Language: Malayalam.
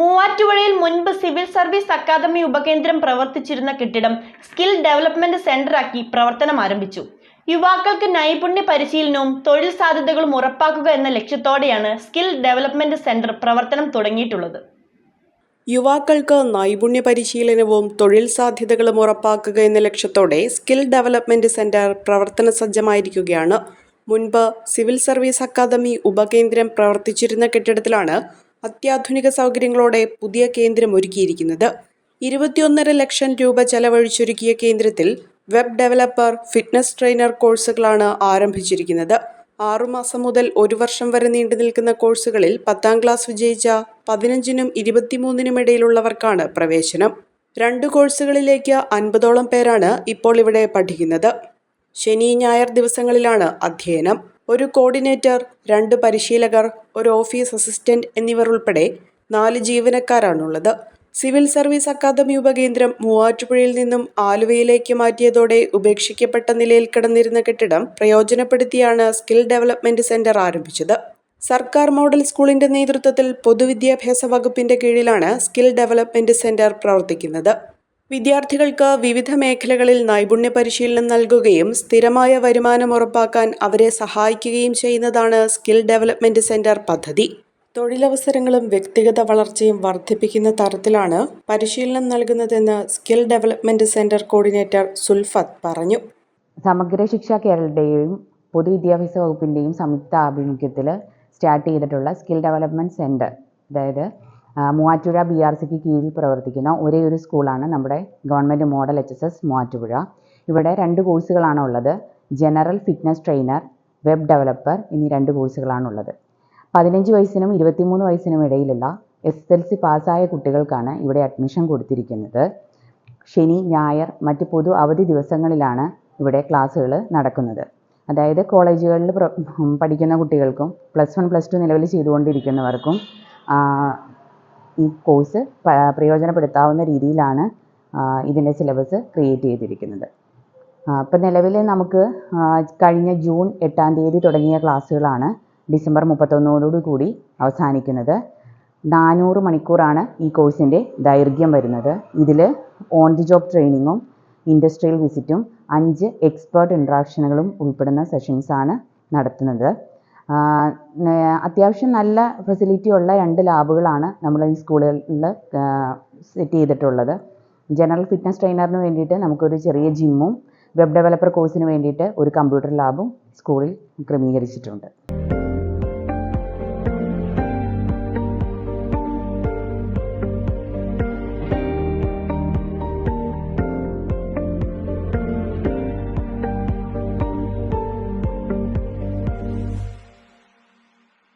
മൂവാറ്റുപുഴയിൽ മുൻപ് സിവിൽ സർവീസ് അക്കാദമി ഉപകേന്ദ്രം പ്രവർത്തിച്ചിരുന്ന കെട്ടിടം സ്കിൽ ഡെവലപ്മെന്റ് സെന്ററാക്കി പ്രവർത്തനം ആരംഭിച്ചു. യുവാക്കൾക്ക് നൈപുണ്യ പരിശീലനവും തൊഴിൽ സാധ്യതകളും ഉറപ്പാക്കുക എന്ന ലക്ഷ്യത്തോടെയാണ് സ്കിൽ ഡെവലപ്മെന്റ് സെന്റർ പ്രവർത്തനം തുടങ്ങിയിട്ടുള്ളത്. യുവാക്കൾക്ക് നൈപുണ്യ പരിശീലനവും തൊഴിൽ സാധ്യതകളും ഉറപ്പാക്കുക എന്ന ലക്ഷ്യത്തോടെ സ്കിൽ ഡെവലപ്മെന്റ് സെന്റർ പ്രവർത്തന സജ്ജമായിരിക്കുകയാണ്. മുൻപ് സിവിൽ സർവീസ് അക്കാദമി ഉപകേന്ദ്രം പ്രവർത്തിച്ചിരുന്ന കെട്ടിടത്തിലാണ് അത്യാധുനിക സൗകര്യങ്ങളോടെ പുതിയ കേന്ദ്രം ഒരുക്കിയിരിക്കുന്നത്. ഇരുപത്തിയൊന്നര ലക്ഷം രൂപ ചെലവഴിച്ചൊരുക്കിയ കേന്ദ്രത്തിൽ വെബ് ഡെവലപ്പർ ഫിറ്റ്നസ് ട്രെയിനർ കോഴ്സുകളാണ് ആരംഭിച്ചിരിക്കുന്നത്. ആറുമാസം മുതൽ ഒരു വർഷം വരെ നീണ്ടു നിൽക്കുന്ന കോഴ്സുകളിൽ പത്താം ക്ലാസ് വിജയിച്ച പതിനഞ്ചിനും ഇരുപത്തിമൂന്നിനും ഇടയിലുള്ളവർക്കാണ് പ്രവേശനം. രണ്ട് കോഴ്സുകളിലേക്ക് അൻപതോളം പേരാണ് ഇപ്പോൾ ഇവിടെ പഠിക്കുന്നത്. ശനി ഞായർ ദിവസങ്ങളിലാണ് അധ്യയനം. ഒരു കോർഡിനേറ്റർ രണ്ട് പരിശീലകർ ഒരു ഓഫീസ് അസിസ്റ്റന്റ് എന്നിവർ ഉൾപ്പെടെ നാല് ജീവനക്കാരാണുള്ളത്. സിവിൽ സർവീസ് അക്കാദമി ഉപകേന്ദ്രം മൂവാറ്റുപുഴയിൽ നിന്നും ആലുവയിലേക്ക് മാറ്റിയതോടെ ഉപേക്ഷിക്കപ്പെട്ട നിലയിൽ കിടന്നിരുന്ന കെട്ടിടം പ്രയോജനപ്പെടുത്തിയാണ് സ്കിൽ ഡെവലപ്മെന്റ് സെന്റർ ആരംഭിച്ചത്. സർക്കാർ മോഡൽ സ്കൂളിന്റെ നേതൃത്വത്തിൽ പൊതുവിദ്യാഭ്യാസ വകുപ്പിന്റെ കീഴിലാണ് സ്കിൽ ഡെവലപ്മെന്റ് സെന്റർ പ്രവർത്തിക്കുന്നത്. വിദ്യാർത്ഥികൾക്ക് വിവിധ മേഖലകളിൽ നൈപുണ്യ പരിശീലനം നൽകുകയും സ്ഥിരമായ വരുമാനം ഉറപ്പാക്കാൻ അവരെ സഹായിക്കുകയും ചെയ്യുന്നതാണ് സ്കിൽ ഡെവലപ്മെന്റ് സെന്റർ പദ്ധതി. തൊഴിലവസരങ്ങളും വ്യക്തിഗത വളർച്ചയും വർദ്ധിപ്പിക്കുന്ന തരത്തിലാണ് പരിശീലനം നൽകുന്നതെന്ന് skill development centre coordinator Sulfath പറഞ്ഞു. സമഗ്ര ശിക്ഷ കേരളയുടെയും പൊതുവിദ്യാഭ്യാസ വകുപ്പിന്റെയും സംയുക്ത ആഭിമുഖ്യത്തിൽ സ്റ്റാർട്ട് ചെയ്തിട്ടുള്ള സ്കിൽ ഡെവലപ്മെന്റ് സെന്റർ അതായത് മൂവാറ്റുപുഴ ബി ആർ സിക്ക് കീഴിൽ പ്രവർത്തിക്കുന്ന ഒരേ ഒരു സ്കൂളാണ് നമ്മുടെ government model H S S Muvattupuzha. ഇവിടെ രണ്ട് കോഴ്സുകളാണ് ഉള്ളത്. General fitness trainer web developer എന്നീ രണ്ട് കോഴ്സുകളാണുള്ളത് പതിനഞ്ച് വയസ്സിനും ഇരുപത്തിമൂന്ന് വയസ്സിനും ഇടയിലുള്ള എസ് എസ് എൽ സി പാസ്സായ കുട്ടികൾക്കാണ് ഇവിടെ അഡ്മിഷൻ കൊടുത്തിരിക്കുന്നത്. ശനി ഞായർ മറ്റ് പൊതു അവധി ദിവസങ്ങളിലാണ് ഇവിടെ ക്ലാസ്സുകൾ നടക്കുന്നത്. അതായത് കോളേജുകളിൽ പഠിക്കുന്ന കുട്ടികൾക്കും പ്ലസ് വൺ പ്ലസ് ടു നിലവിൽ ചെയ്തുകൊണ്ടിരിക്കുന്നവർക്കും ഈ കോഴ്സ് പ്രയോജനപ്പെടുത്താവുന്ന രീതിയിലാണ് ഇതിന്റെ സിലബസ് ക്രിയേറ്റ് ചെയ്തിരിക്കുന്നത്. ഇപ്പം നിലവിൽ നമുക്ക് കഴിഞ്ഞ ജൂൺ എട്ടാം തീയതി തുടങ്ങിയ ക്ലാസ്സുകളാണ് ഡിസംബർ മുപ്പത്തൊന്നോടു കൂടി അവസാനിക്കുന്നത്. നാനൂറ് മണിക്കൂറാണ് ഈ കോഴ്സിന്റെ ദൈർഘ്യം വരുന്നത്. ഇതിൽ ഓൺ ദി ജോബ് ട്രെയിനിങ്ങും ഇൻഡസ്ട്രിയൽ വിസിറ്റും അഞ്ച് എക്സ്പേർട്ട് ഇൻട്രാക്ഷനുകളും ഉൾപ്പെടുന്ന സെഷൻസാണ് നടത്തുന്നത്. അത്യാവശ്യം നല്ല ഫെസിലിറ്റി ഉള്ള രണ്ട് ലാബുകളാണ് നമ്മൾ ഈ സ്കൂളുകളിൽ സെറ്റ് ചെയ്തിട്ടുള്ളത്. ജനറൽ ഫിറ്റ്നസ് ട്രെയിനറിന് വേണ്ടിയിട്ട് നമുക്കൊരു ചെറിയ ജിമ്മും വെബ് ഡെവലപ്പർ കോഴ്സിന് വേണ്ടിയിട്ട് ഒരു കമ്പ്യൂട്ടർ ലാബും സ്കൂളിൽ ക്രമീകരിച്ചിട്ടുണ്ട്.